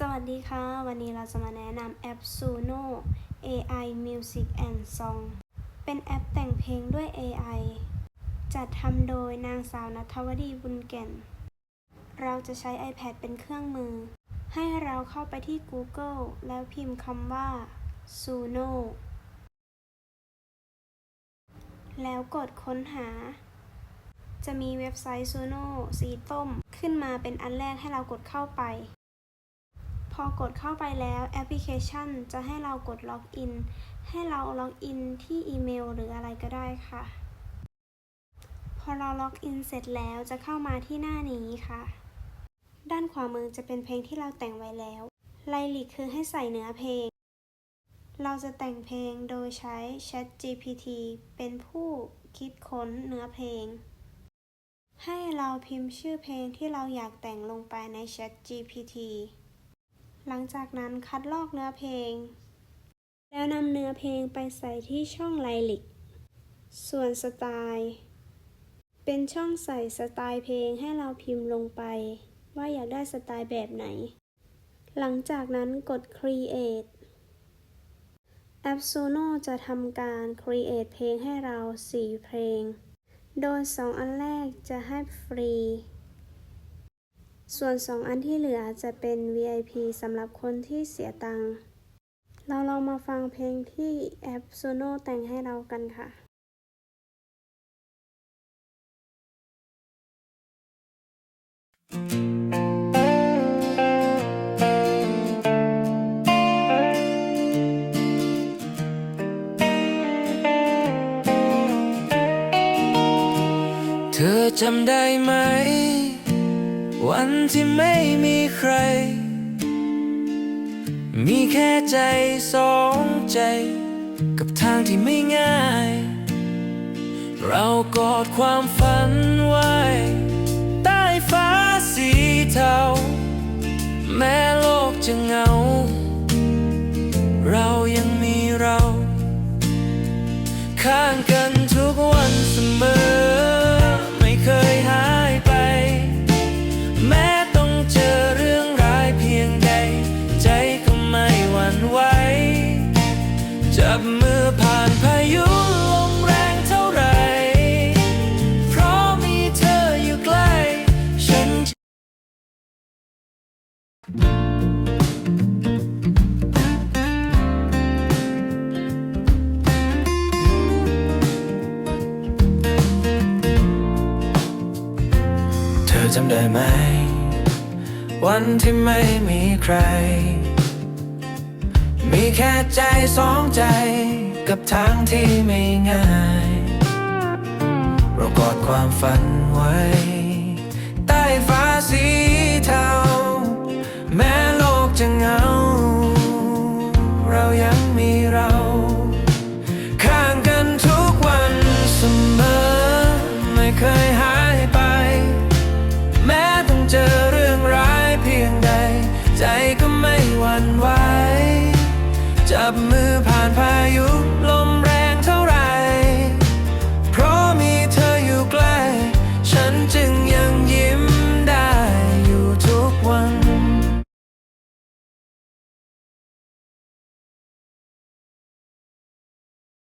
สวัสดีค่ะ วันนี้เราจะมาแนะนำแอป Suno AI Music and Song เป็นแอปแต่งเพลงด้วย AI จัดทำโดยนางสาวนัทวดีบุญแก่น เราจะใช้ iPad เป็นเครื่องมือ ให้เราเข้าไปที่ Google แล้วพิมพ์คำว่า Suno แล้วกดค้นหา จะมีเว็บไซต์ Suno สีส้ม ขึ้นมาเป็นอันแรกให้เรากดเข้าไป พอกดเข้าไปแล้วแอปพลิเคชันจะให้เรากดล็อกอิน ให้เราล็อกอินที่อีเมลหรืออะไรก็ได้ค่ะ พอเราล็อกอินเสร็จแล้วจะเข้ามาที่หน้านี้ค่ะ ด้านขวามือจะเป็นเพลงที่เราแต่งไว้แล้วไลลิกคือให้ใส่เนื้อเพลง เราจะแต่งเพลงโดยใช้ Chat GPT เป็นผู้คิดค้นเนื้อเพลง ให้เราพิมพ์ชื่อเพลงที่เราอยากแต่งลงไปใน Chat GPT หลังจากนั้นคัดลอกเนื้อเพลง แล้วนำเนื้อเพลงไปใส่ที่ช่องไลลิก ส่วนสไตล์ เป็นช่องใส่สไตล์เพลงให้เราพิมพ์ลงไป ว่าอยากได้สไตล์แบบไหน หลังจากนั้นกด create แอป Suno จะทำการ create เพลงให้เรา 4 เพลง โดย 2 อันแรกจะให้ฟรี ส่วน 2 อันที่เหลือจะเป็น VIP สำหรับคนที่เสียตังค์ เราลองมาฟังเพลงที่แอป Suno แต่งให้เรากันค่ะเธอจำได้ไหม วันที่ไม่มีใคร มีแค่ใจสองใจ กับทางที่ไม่ง่าย เรากอดความฝันไว้ ใต้ฟ้าสีเทา แม้โลกจะเหงา จำได้ไหม วันที่ไม่มีใคร มีแค่ใจสองใจกับทางที่ไม่ง่าย เรากอดความฝันไว้ ใจก็ไม่หวั่นไหวจับมือผ่านพายุลม